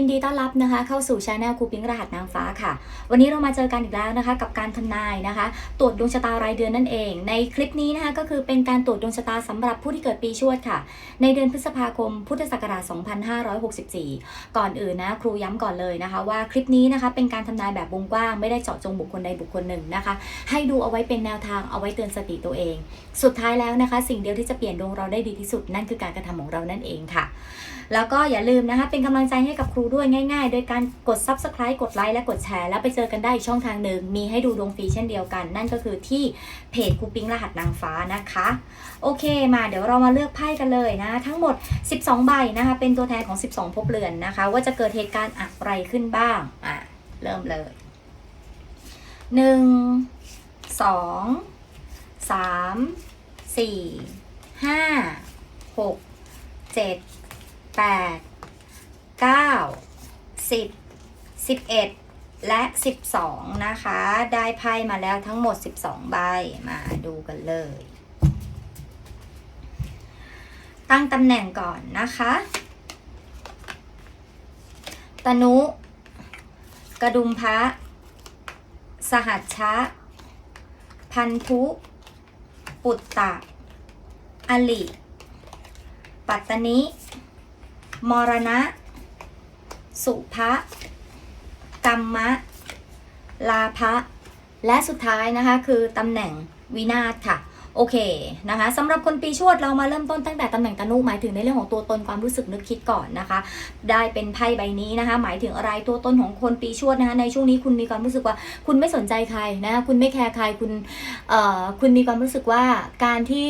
ಹಿಂದೆ ดีต้อนรับนะคะ เข้าสู่ช anel ครูปิ้งรหัสนางฟ้าค่ะ วันนี้เรามาเจอกันอีกแล้วนะคะ กับการทำนายนะคะ ตรวจดวงชะตารายเดือนนั่นเอง ในคลิปนี้นะคะก็คือเป็นการตรวจดวงชะตาสำหรับผู้ที่เกิดปีชวดค่ะ ในเดือนพฤษภาคมพุทธศักราช 2564 ก่อนอื่นนะครูย้ำก่อนเลยนะคะ ว่าคลิปนี้นะคะเป็นการทำนายแบบวงกว้างไม่ได้เจาะจงบุคคลใดบุคคลหนึ่งนะคะ ให้ดูเอาไว้เป็นแนวทางเอาไว้เตือนสติตัวเอง สุดท้ายแล้วนะคะ สิ่งเดียวที่จะเปลี่ยนดวงเราได้ดีที่สุด นั่นคือการกระทำของเรานั่นเองค่ะ แล้วก็อย่าลืมนะคะเป็นกำลังใจให้กับครูด้วยง่ายๆ โดยการกด subscribe กดไลค์และกดแชร์ แล้วไปเจอกันได้อีกช่องทางหนึ่ง มีให้ดูดวงฟรีเช่นเดียวกัน นั่นก็คือที่เพจคูปิงรหัสนางฟ้านะคะ โอเคมาเดี๋ยวเรามาเลือกไพ่กันเลยนะ ทั้งหมด 12 ใบนะคะ เป็นตัวแทนของ 12 ภพเรือนนะคะ ว่าจะเกิดเหตุการณ์อะไรขึ้นบ้างอะเริ่มเลย 1 2 3 4 5 6 7แปดเก้า สิบสิบเอ็ดและสิบสองนะคะ ได้ไพ่มาแล้วทั้งหมดสิบสองใบมาดูกันเลย ตั้งตำแหน่งก่อนนะคะตนุ กระดุมพระ สหัชชะ พันธุ ปุตตะ อลิ ปัตตนิ มรณะ สุภะกรรมะ ลาภะและสุดท้ายนะคะคือตำแหน่งวินาศค่ะ โอเคนะคะสำหรับคนปีชวดเรามาเริ่มต้นตั้งแต่ตำแหน่งตนุหมายถึงในเรื่องของตัวตนความรู้สึกนึกคิดก่อนนะคะ ได้เป็นไพ่ใบนี้นะคะ หมายถึงอะไรตัวตนของคนปีชวดนะคะในช่วงนี้คุณมีความรู้สึกว่า คุณไม่สนใจใครนะคะคุณไม่แคร์ใครคุณเอ่อคุณมีความรู้สึกว่าการที่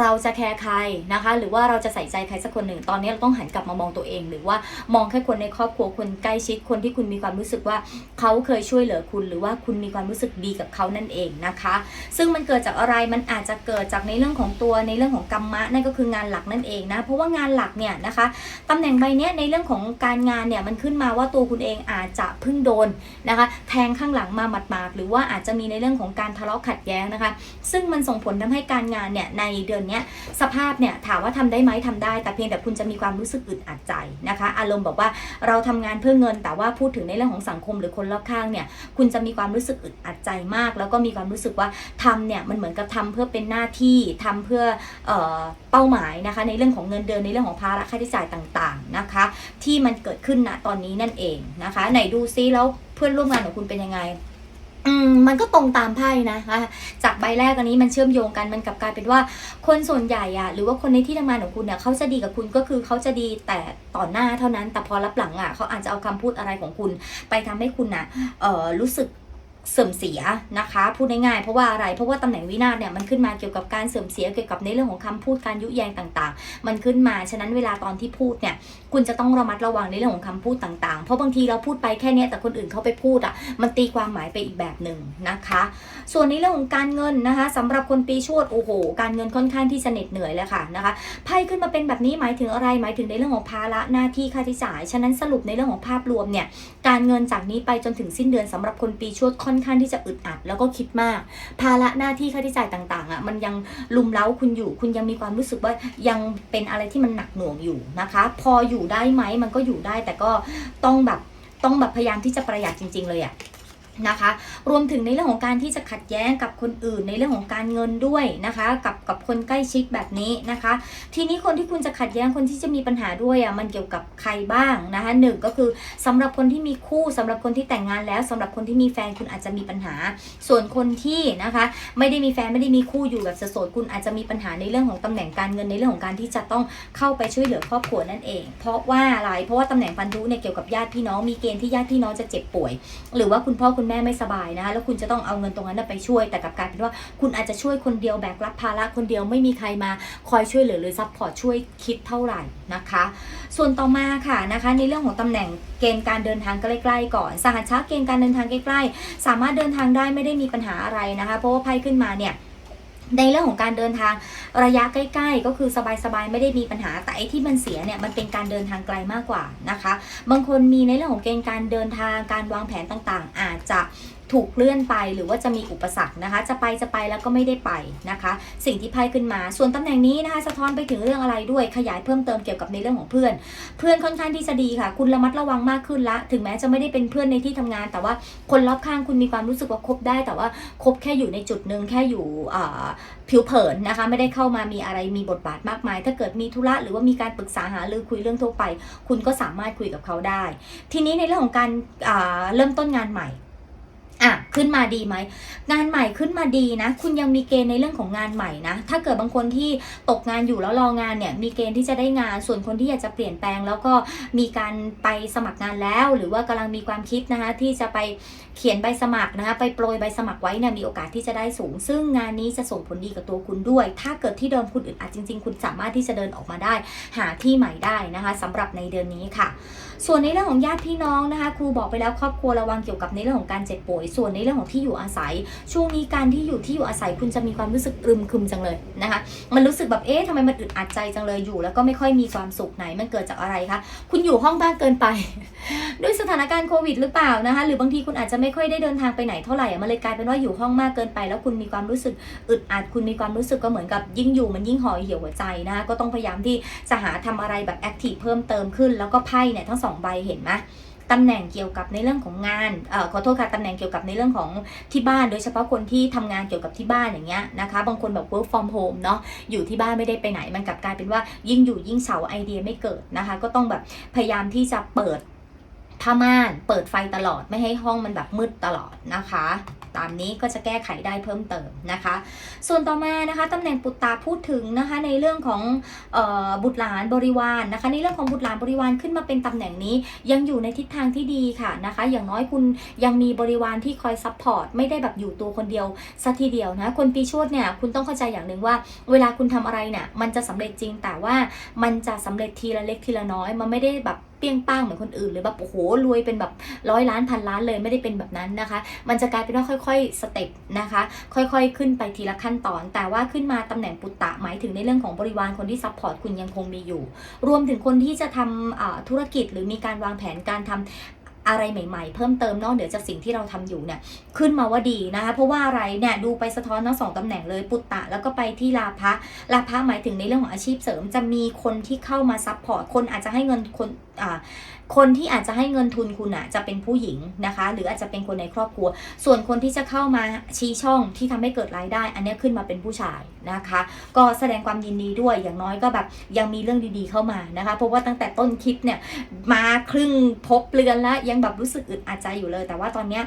เราจะแคร์ใครนะคะ หรือว่าเราจะใส่ใจใครสักคนหนึ่ง ตอนนี้เราต้องหันกลับมามองตัวเอง หรือว่ามองแค่คนในครอบครัวคนใกล้ชิดคนที่คุณมีความรู้สึกว่าเขาเคยช่วยเหลือคุณ หรือว่าคุณมีความรู้สึกดีกับเขานั่นเองนะคะ ซึ่งมันเกิดจากอะไรมันอาจจะเกิดจากในเรื่องของตัวในเรื่องของกรรมะนั่นก็คืองานหลักนั่นเองนะเพราะว่างานหลักเนี่ยนะคะตำแหน่งใบเนี้ยในเรื่องของการงานเนี่ยมันขึ้นมาว่าตัวคุณเองอาจจะเพิ่งโดนนะคะ แทงข้างหลังมาหมาดๆหรือว่าอาจจะมีในเรื่องของการทะเลาะขัดแย้งนะคะ ซึ่งมันส่งผลทำให้การงานเนี่ยในเดือนเนี้ยสภาพเนี่ยถามว่าทำได้ไหมทำได้ แต่เพียงแต่คุณจะมีความรู้สึกอึดอัดใจนะคะ อารมณ์บอกว่าเราทำงานเพื่อเงิน แต่ว่าพูดถึงในเรื่องของสังคมหรือคนรอบข้างเนี่ยคุณจะมีความรู้สึกอึดอัดใจมาก แล้วก็มีความรู้สึกว่าทำเนี่ยมันเหมือนกับทำเพื่อเป็นหน้าที่ทำเพื่อเอ่อเป้าหมายนะคะ ในเรื่องของเงินเดือนในเรื่องของภาระค่าใช้จ่ายต่างๆนะคะ ที่มันเกิดขึ้นณตอนนี้นั่นเองนะคะ ไหนดูซิแล้วเพื่อนร่วมงานของคุณเป็นยังไง อืมมันก็ตรงตามไพ่นะคะจากใบแรกอันนี้มันเชื่อมโยงกันมันกลับกลายเป็นว่าคนส่วนใหญ่อะหรือว่าคนในที่ทำงานของคุณเนี่ยเขาจะดีกับคุณก็คือเขาจะดีแต่ต่อหน้าเท่านั้น แต่พอรับหลังอะเขาอาจจะเอาคำพูดอะไรของคุณ ไปทำให้คุณอะเอ่อรู้สึก เสื่อมเสียนะคะ พูดง่ายๆเพราะว่าอะไรเพราะว่าตำแหน่งวินาศเนี่ยมันขึ้นมาเกี่ยวกับการเสื่อมเสียเกี่ยวกับในเรื่องของคำพูดการยุแยงต่างๆ มันขึ้นมาฉะนั้นเวลาตอนที่พูดเนี่ยคุณจะต้องระมัดระวังในเรื่องของคำพูดต่างๆ เพราะบางทีเราพูดไปแค่นี้แต่คนอื่นเขาไปพูดอะมันตีความหมายไปอีกแบบหนึ่งนะคะ ส่วนในเรื่องของการเงินนะคะสำหรับคนปีชวดโอ้โห การเงินค่อนข้างที่จะเหน็ดเหนื่อยเลยค่ะนะคะไพ่ขึ้นมาเป็นแบบนี้หมายถึงอะไรหมายถึงในเรื่องของภาระหน้าที่ค่าใช้จ่าย ฉะนั้นสรุปในเรื่องของภาพรวมเนี่ยการเงินจากนี้ไปจนถึงสิ้นเดือนสำหรับคนปีชวดค่อนข้างที่จะอึดอัดแล้วก็คิดมาก ภาระหน้าที่ค่าใช้จ่ายต่างๆอะมันยังลุมเล้าคุณอยู่ คุณยังมีความรู้สึกว่ายังเป็นอะไรที่มันหนักหน่วงอยู่นะคะ พออยู่ได้ไหมมันก็อยู่ได้แต่ก็ต้องแบบต้องแบบพยายามที่จะประหยัดจริง ๆ เลยอะ นะคะ รวมถึงในเรื่องของการที่จะขัดแย้งกับคนอื่น ในเรื่องของการเงินด้วยนะคะ กับกับคนใกล้ชิดแบบนี้นะคะ ทีนี้คนที่คุณจะขัดแย้งคนที่จะมีปัญหาด้วยอะมันเกี่ยวกับใครบ้างนะคะหนึ่งก็คือสำหรับคนที่มีคู่สำหรับคนที่แต่งงานแล้วสำหรับคนที่มีแฟนคุณอาจจะมีปัญหา ส่วนคนที่นะคะไม่ได้มีแฟนไม่ได้มีคู่อยู่แบบโสดคุณอาจจะมีปัญหาในเรื่องของตำแหน่งการเงินในเรื่องของการที่จะต้องเข้าไปช่วยเหลือครอบครัวนั่นเอง เพราะว่าอะไรเพราะว่าตำแหน่งพันธุเนี่ยเกี่ยวกับญาติพี่น้องมีเกณฑ์ที่ญาติพี่น้องจะเจ็บป่วย หรือว่าคุณพ่อคุณแม่ไม่สบายนะคะแล้วคุณจะต้องเอาเงินตรงนั้นไปช่วย แต่กับการเป็นว่าคุณอาจจะช่วยคนเดียวแบกรับภาระคนเดียวไม่มีใครมาคอยช่วยเหลือหรือซัพพอร์ตช่วยคิดเท่าไหร่นะคะ ส่วนต่อมาค่ะนะคะ ในเรื่องของตำแหน่งเกณฑ์การเดินทางใกล้ๆก่อนสหัชชาเกณฑ์การเดินทางใกล้ๆ สามารถเดินทางได้ไม่ได้มีปัญหาอะไรนะคะ เพราะว่าไพ่ขึ้นมาเนี่ย ในเรื่องของการเดินทางระยะใกล้ ๆ ก็คือสบายๆไม่ได้มีปัญหาแต่ไอ้ที่มันเสียเนี่ยมันเป็นการเดินทางไกลมากกว่านะคะ บางคนมีในเรื่องของเกณฑ์การเดินทางการวางแผนต่างๆ อาจจะถูกเลื่อนไปหรือว่าจะมีอุปสรรคนะคะ จะไปจะไปแล้วก็ไม่ได้ไปนะคะ สิ่งที่ไพ่ขึ้นมา ส่วนตำแหน่งนี้นะคะ สะท้อนไปถึงเรื่องอะไรด้วยขยายเพิ่มเติมเกี่ยวกับในเรื่องของเพื่อน เพื่อนค่อนข้างที่จะดีค่ะ คุณระมัดระวังมากขึ้นละ ถึงแม้จะไม่ได้เป็นเพื่อนในที่ทำงาน แต่ว่าคนรอบข้างคุณมีความรู้สึกว่าคบได้ แต่ว่าคบแค่อยู่ในจุดหนึ่งแค่อยู่ผิวเผินนะคะ ไม่ได้เข้ามามีอะไรมีบทบาทมากมาย ถ้าเกิดมีธุระหรือว่ามีการปรึกษาหารือคุยเรื่องทั่วไป คุณก็สามารถคุยกับเขาได้ ทีนี้ในเรื่องของการเริ่มต้นงานใหม่ อะ ขึ้นมาดีไหมงานใหม่ขึ้นมาดีนะ คุณยังมีเกณฑ์ในเรื่องของงานใหม่นะ ถ้าเกิดบางคนที่ตกงานอยู่แล้วรองานเนี่ยมีเกณฑ์ที่จะได้งาน ส่วนคนที่อยากจะเปลี่ยนแปลง แล้วก็มีการไปสมัครงานแล้ว หรือว่ากำลังมีความคิดนะคะที่จะไปเขียนใบสมัครนะคะไปโปรยใบสมัครไว้เนี่ยมีโอกาสที่จะได้สูง ซึ่งงานนี้จะส่งผลดีกับตัวคุณด้วย ถ้าเกิดที่เดิมคุณอึดอัดจริง ๆ คุณสามารถที่จะเดินออกมาได้ หาที่ใหม่ได้นะคะสำหรับในเดือนนี้ค่ะ ส่วนในเรื่องของญาติพี่น้องนะคะครูบอกไปแล้วครอบครัวระวังเกี่ยวกับในเรื่องของการเจ็บป่วยส่วนในเรื่องของที่อยู่อาศัย ช่วงนี้การที่อยู่ที่อยู่อาศัยคุณจะมีความรู้สึกอึมครึมจังเลยนะคะ มันรู้สึกแบบเอ๊ะทำไมมันอึดอัดใจจังเลยอยู่ แล้วก็ไม่ค่อยมีความสุขไหนมันเกิดจากอะไรคะคุณอยู่ห้องบ้านเกินไป ด้วยสถานการณ์โควิดหรือเปล่านะคะ หรือบางทีคุณอาจจะไม่ค่อยได้เดินทางไปไหนเท่าไหร่มันเลยกลายเป็นว่าอยู่ห้องมากเกินไป แล้วคุณมีความรู้สึกอึดอัดคุณมีความรู้สึกก็เหมือนกับยิ่งอยู่มันยิ่งห่อเหี่ยวหัวใจนะคะก็ต้องพยายามที่จะหาทำอะไรแบบแอคทีฟเพิ่มเติมขึ้นแล้วก็ไพ่เนี่ยทั้งสองใบเห็นไหม ตำแหน่งเกี่ยวกับในเรื่องของงานเอ่อขอโทษค่ะตำแหน่งเกี่ยวกับในเรื่องของที่บ้าน โดยเฉพาะคนที่ทำงานเกี่ยวกับที่บ้านอย่างเงี้ยนะคะบางคนแบบ work from home เนาะอยู่ที่บ้านไม่ได้ไปไหนมันกลับกลายเป็นว่ายิ่งอยู่ยิ่งเสาไอเดียไม่เกิดนะคะ ก็ต้องแบบพยายามที่จะเปิดผ้าม่าน เปิดไฟตลอดไม่ให้ห้องมันแบบมืดตลอดนะคะ ตามนี้ก็จะแก้ไขได้เพิ่มเติมนะคะ ส่วนต่อมานะคะตำแหน่งปุตตาพูดถึงนะคะในเรื่องของออบุตรหลานบริวารนะคะ ในเรื่องของบุตรหลานบริวารขึ้นมาเป็นตำแหน่งนี้ยังอยู่ในทิศทางที่ดีค่ะนะคะ อย่างน้อยคุณยังมีบริวารที่คอยซัพพอร์ตไม่ได้แบบอยู่ตัวคนเดียวซะทีเดียวนะคนปีชวดเนี่ยคุณต้องเข้าใจอย่างหนึ่งว่า เวลาคุณทำอะไรเนี่ยมันจะสำเร็จจริงแต่ว่ามันจะสำเร็จทีละเล็กทีละน้อยมันไม่ได้แบบ ปี้ยงป้างเหมือนคนอื่นเลยแบบโอ้โหรวยเป็นแบบร้อยล้านพันล้านเลยไม่ได้เป็นแบบนั้นนะคะ มันจะกลายเป็นว่าค่อย ๆ สเต็ปนะคะ ค่อยๆ ขึ้นไปทีละขั้นตอน แต่ว่าขึ้นมาตำแหน่งปุตตะหมายถึงในเรื่องของบริวารคนที่ซัพพอร์ตคุณยังคงมีอยู่ รวมถึงคนที่จะทำธุรกิจหรือมีการวางแผนการทำ อะไรใหม่ๆ เพิ่มเติมนอกเหนือจากสิ่งที่เราทำอยู่เนี่ยขึ้นมาว่าดีนะคะเพราะว่าอะไรเนี่ยดูไปสะท้อนทั้งสองตำแหน่งเลยปุตตะ แล้วก็ไปที่ลาภะลาภะหมายถึงในเรื่องของอาชีพเสริม จะมีคนที่เข้ามาซัพพอร์ตคนอาจจะให้เงินคนอ่าคนที่อาจจะให้เงินทุนคุณอะจะเป็นผู้หญิงนะคะ หรืออาจจะเป็นคนในครอบครัว ส่วนคนที่จะเข้ามาชี้ช่องที่ทำให้เกิดรายได้ อันเนี้ยขึ้นมาเป็นผู้ชายนะคะ ก็แสดงความยินดีด้วยอย่างน้อยก็แบบยังมีเรื่องดีๆเข้ามานะคะเพราะว่าตั้งแต่ต้นคลิปเนี่ยมาครึ่งพบเรือนแล้วยังแบบรู้สึกอึดอัดใจอยู่เลย แต่ว่าตอนเนี้ย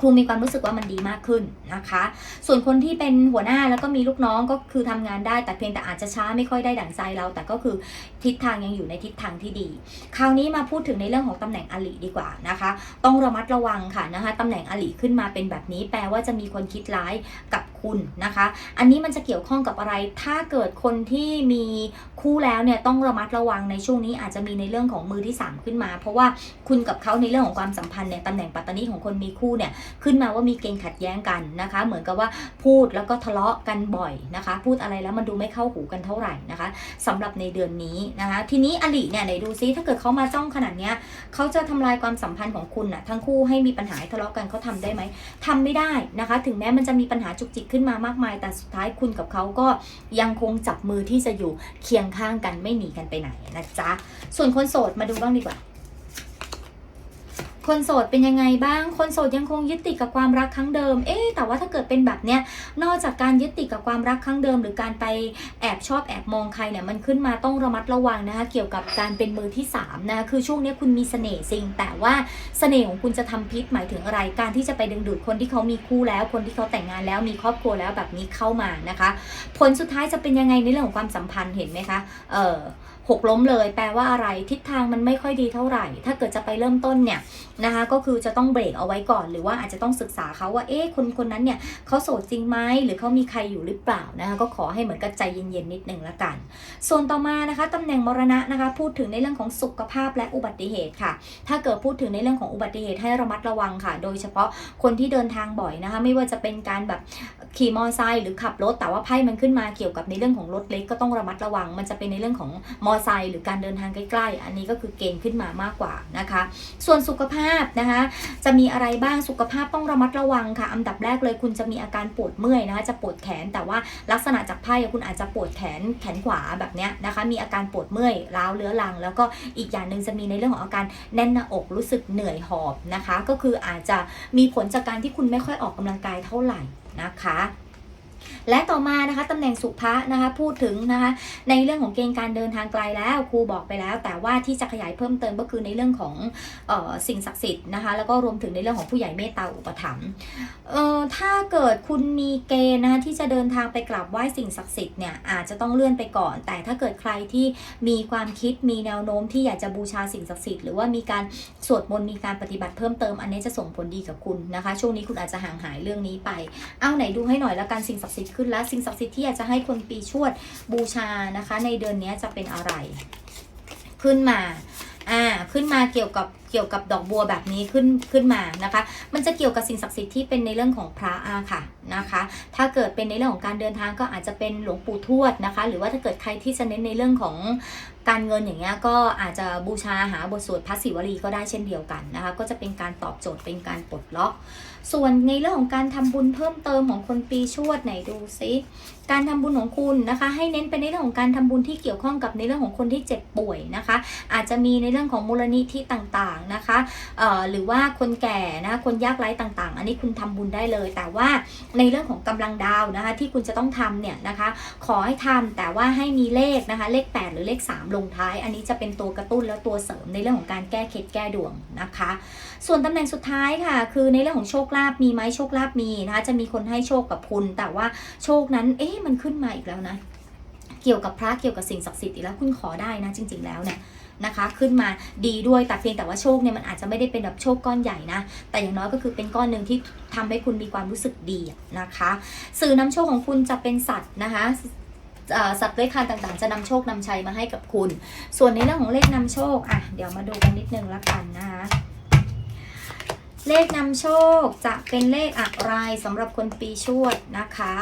ครูมีความรู้สึกว่ามันดีมากขึ้นนะคะ ส่วนคนที่เป็นหัวหน้าแล้วก็มีลูกน้องก็คือทำงานได้ แต่เพียงแต่อาจจะช้าไม่ค่อยได้ดั่งใจเรา แต่ก็คือทิศทางยังอยู่ในทิศทางที่ดี คราวนี้มาพูดถึงในเรื่องของตำแหน่งอลิดีกว่านะคะ ต้องระมัดระวังค่ะนะคะตำแหน่งอลิขึ้นมาเป็นแบบนี้ แปลว่าจะมีคนคิดร้ายกับคุณนะคะ อันนี้มันจะเกี่ยวข้องกับอะไร ถ้าเกิดคนที่มีคู่แล้วเนี่ยต้องระมัดระวังในช่วงนี้อาจจะมีในเรื่องของมือที่ 3 ขึ้นมา เพราะว่าคุณกับเขาในเรื่องของความสัมพันธ์เนี่ยตำแหน่งปัตตานีของคนมีคู่เนี่ยขึ้นมาว่ามีเกณฑ์ขัดแย้งกันนะคะ เหมือนกับว่าพูดแล้วก็ทะเลาะกันบ่อยนะคะ พูดอะไรแล้วมันดูไม่เข้าหูกันเท่าไหร่นะคะสำหรับในเดือนนี้นะคะ ทีนี้อลิเนี่ยไหนดูซิถ้าเกิดเขามาจ้องขนาดเนี้ยเขาจะทำลายความสัมพันธ์ของคุณน่ะทั้งคู่ให้มีปัญหาทะเลาะกันเขาทำได้ไหมทำไม่ได้นะคะ ถึงแม้มันจะมีปัญหาจุกจิกขึ้นมามากมาย แต่สุดท้ายคุณกับเขาก็ยังคงจับมือที่จะอยู่เคียงข้างกันไม่หนีกันไปไหนนะจ๊ะส่วนคนโสดมาดูบ้างดีกว่า คนโสดเป็นยังไงบ้าง คนโสดยังคงยึดติดกับความรักครั้งเดิม เอ๊แต่ว่าถ้าเกิดเป็นแบบเนี้ย นอกจากการยึดติดกับความรักครั้งเดิม หรือการไปแอบชอบแอบมองใครเนี่ยมันขึ้นมาต้องระมัดระวังนะคะเกี่ยวกับการเป็นมือที่สามนะคะคือช่วงนี้คุณมีเสน่ห์จริง แต่ว่าเสน่ห์ของคุณจะทำพิษหมายถึงอะไร การที่จะไปดึงดูดคนที่เขามีคู่แล้ว คนที่เขาแต่งงานแล้วมีครอบครัวแล้วแบบนี้เข้ามานะคะ ผลสุดท้ายจะเป็นยังไงในเรื่องของความสัมพันธ์เห็นไหมคะ เออ หกล้มเลย แปลว่าอะไรทิศทางมันไม่ค่อยดีเท่าไหร่ ถ้าเกิดจะไปเริ่มต้นเนี่ยนะคะก็คือจะต้องเบรกเอาไว้ก่อน หรือว่าอาจจะต้องศึกษาเขาว่าเอ๊ะคนคนนั้นเนี่ยเขาโสดจริงไหมหรือเขามีใครอยู่หรือเปล่านะคะก็ขอให้เหมือนกับใจเย็นๆนิดหนึ่งละกัน ส่วนต่อมานะคะตำแหน่งมรณะนะคะพูดถึงในเรื่องของสุขภาพและอุบัติเหตุค่ะ ถ้าเกิดพูดถึงในเรื่องของอุบัติเหตุให้ระมัดระวังค่ะ โดยเฉพาะคนที่เดินทางบ่อยนะคะไม่ว่าจะเป็นการแบบขี่มอไซค์หรือขับรถแต่ว่าไพ่มันขึ้นมาเกี่ยวกับในเรื่องของรถเล็กก็ต้องระมัดระวัง มันจะเป็นในเรื่องของมอไซค์หรือการเดินทางใกล้ๆ อันนี้ก็คือเกณฑ์ขึ้นมามากกว่านะคะ ส่วนสุขภาพนะคะจะมีอะไรบ้างสุขภาพต้องระมัดระวังค่ะ อันดับแรกเลยคุณจะมีอาการปวดเมื่อยนะคะจะปวดแขนแต่ว่าลักษณะจากไพ่คุณอาจจะปวดแขนแขนขวาแบบเนี้ยนะคะ มีอาการปวดเมื่อยร้าวเรื้อรัง แล้วก็อีกอย่างหนึ่งจะมีในเรื่องของอาการแน่นหน้าอกรู้สึกเหนื่อยหอบนะคะ ก็คืออาจจะมีผลจากการที่คุณไม่ค่อยออกกำลังกายเท่าไหร่นะคะ และต่อมานะคะตำแหน่งสุภะนะคะพูดถึงนะคะในเรื่องของเกณฑ์การเดินทางไกลแล้วครูบอกไปแล้ว แต่ว่าที่จะขยายเพิ่มเติมก็คือในเรื่องของออสิ่งศักดิ์สิทธิ์นะคะแล้วก็รวมถึงในเรื่องของผู้ใหญ่เมตตาอุปถัมภ์ถ้าเกิดคุณมีเกณฑ์นะคะที่จะเดินทางไปกราบไหว้สิ่งศักดิ์สิทธิ์เนี่ยอาจจะต้องเลื่อนไปก่อน แต่ถ้าเกิดใครที่มีความคิดมีแนวโน้มที่อยากจะบูชาสิ่งศักดิ์สิทธิ์หรือว่ามีการสวดมนต์มีการปฏิบัติเพิ่มเติม อันนี้จะส่งผลดีกับคุณนะคะ ช่วงนี้คุณอาจจะห่างหายเรื่องนี้ไป เอาไหนดูให้หน่อยแล้วกันสิ่งศักดิ์สิทธิ์ขึ้นและสิ่งศักดิ์สิทธิ์ที่อยากจะให้คนปีชวดบูชานะคะ ในเดือนนี้จะเป็นอะไร ขึ้นมาอ่าขึ้นมาเกี่ยวกับ กี่ยวกับดอกบัวแบบนี้ขึ้นขึ้นมานะคะ มันจะเกี่ยวกับสิ่งศักดิ์สิทธิ์ที่เป็นในเรื่องของพระอาค่ะนะคะ ถ้าเกิดเป็นในเรื่องของการเดินทางก็อาจจะเป็นหลวงปู่ทวดนะคะ หรือว่าถ้าเกิดใครที่จะเน้นในเรื่องของการเงินอย่างเงี้ยก็อาจจะบูชาหาบทสวดพระศิวลีก็ได้เช่นเดียวกันนะคะ ก็จะเป็นการตอบโจทย์เป็นการปลดล็อก ส่วนในเรื่องของการทำบุญเพิ่มเติมของคนปีชวดไหนดูซิการทำบุญของคุณนะคะ ให้เน้นไปในเรื่องของการทำบุญที่เกี่ยวข้องกับในเรื่องของคนที่เจ็บป่วยนะคะ อาจจะมีในเรื่องของมูลนิธิต่างๆนะคะเอ่อหรือว่าคนแก่นะคนยากไร้ต่างๆ อันนี้คุณทำบุญได้เลย แต่ว่าในเรื่องของกำลังดาวนะคะที่คุณจะต้องทำเนี่ยนะคะ ขอให้ทำแต่ว่าให้มีเลขนะคะ เลข 8 หรือเลข 3 ลงท้าย อันนี้จะเป็นตัวกระตุ้นและตัวเสริมในเรื่องของการแก้เคล็ดแก้ดวงนะคะ ส่วนตำแหน่งสุดท้ายค่ะ คือในเรื่องของโชคลาภมีไหมโชคลาภมีนะคะจะมีคนให้โชคกับคุณ แต่ว่าโชคนั้นเอ๊ะมันขึ้นมาอีกแล้วนะ เกี่ยวกับพระเกี่ยวกับสิ่งศักดิ์สิทธิ์อีกแล้วคุณขอได้นะจริง ๆแล้วเนี่ย นะคะ ขึ้นมาดีด้วยแต่เพียงแต่ว่าโชคเนี่ยมันอาจจะไม่ได้เป็นแบบโชคก้อนใหญ่นะ แต่อย่างน้อยก็คือเป็นก้อนหนึ่งที่ทำให้คุณมีความรู้สึกดีนะคะ สื่อนำโชคของคุณจะเป็นสัตว์นะคะสัตว์เลื้อยคานต่างๆ จะนำโชคนำชัยมาให้กับคุณ ส่วนในเรื่องของเลขนำโชคอะเดี๋ยวมาดูกันนิดนึงละกันนะคะเลขนำโชคจะเป็นเลขอะไรสำหรับคนปีชวดนะคะ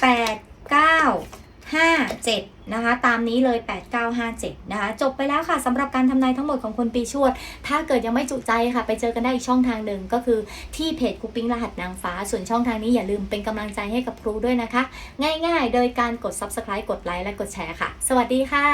8 9 5 7 นะคะ ตามนี้เลย 8 9 5 7 นะคะ จบไปแล้วค่ะสำหรับการทำนายทั้งหมดของคนปีชวด ถ้าเกิดยังไม่จุใจค่ะ ไปเจอกันได้อีกช่องทางหนึ่งก็คือที่เพจคูปิ้งรหัสนางฟ้า ส่วนช่องทางนี้อย่าลืมเป็นกำลังใจให้กับครูด้วยนะคะ ง่ายๆ โดยการกด subscribe กดไลค์และกดแชร์ค่ะ สวัสดีค่ะ